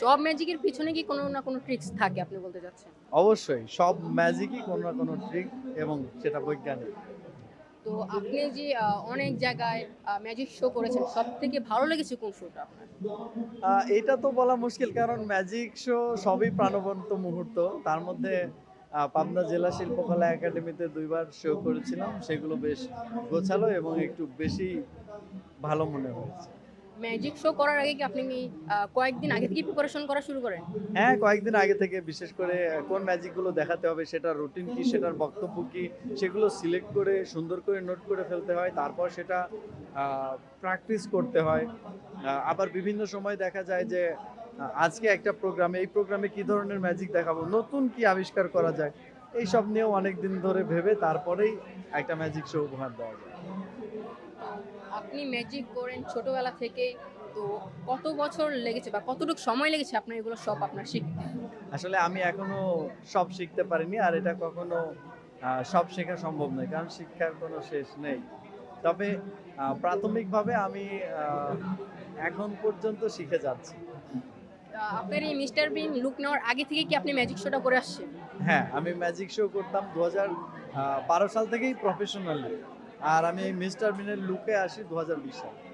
সব ম্যাজিকের পিছনে কি কোনো না কোনো ট্রিক্স থাকে আপনি বলতে চাচ্ছেন? অবশ্যই সব ম্যাজিকই কোনো না কোনো ট্রিক এবং সেটা বৈজ্ঞানিক। তো আপনি যে আহ, অনেক জায়গায় ম্যাজিক শো করেছেন সব থেকে ভালো লেগেছে কোন শোটা আপনার? আহ, এটা তো বলা মুশকিল কারণ ম্যাজিক শো সবই প্রাণবন্ত মুহূর্ত। তার মধ্যে আহ, পাবনা জেলা শিল্পকলা একাডেমিতে দুইবার শো করেছিলাম সেগুলো বেশ গোছালো এবং একটু বেশি ভালো মনে হয়েছে। ম্যাজিক শো করার আগে কি আপনি কয়েকদিন আগে থেকে প্রিপারেশন করা শুরু করেন? হ্যাঁ কয়েকদিন আগে থেকে, বিশেষ করে কোন ম্যাজিকগুলো দেখাতে হবে, সেটার রুটিন কি, সেটার বক্তব্য কি, সেগুলো সিলেক্ট করে, সুন্দর করে নোট করে ফেলতে হয়, তারপর সেটা প্র্যাকটিস করতে হয়। আবার বিভিন্ন সময় দেখা যায় যে আজকে একটা প্রোগ্রামে এই প্রোগ্রামে কি ধরনের ম্যাজিক দেখাবো, নতুন কি আবিষ্কার করা যায়, এইসব নিয়েও অনেক দিন ধরে ভেবে তারপরেই একটা ম্যাজিক শো উপহার দেওয়া যায়। আপনি ম্যাজিক করেন ছোটবেলা থেকে তো কত বছর লেগেছে বা কতটুকু সময় লেগেছে আপনার এগুলো সব আপনার শিখতে? আসলে আমি এখনও সব শিখতে পারিনি আর এটা কখনো সব শেখা সম্ভব নয় কারণ শিক্ষার কোনো শেষ নেই। তবে প্রাথমিকভাবে আমি এখন পর্যন্ত শিখে যাচ্ছি। আপনার এই মিস্টার বিন লুক নেওয়ার আগে থেকে কি আপনি ম্যাজিক শোটা করে আসছেন? হ্যাঁ আমি ম্যাজিক শো করতাম দু হাজার বারো সাল থেকেই প্রফেশনালি আর আমি মিস্টার বিনের লুকে আসি দু হাজার বিশ সাল।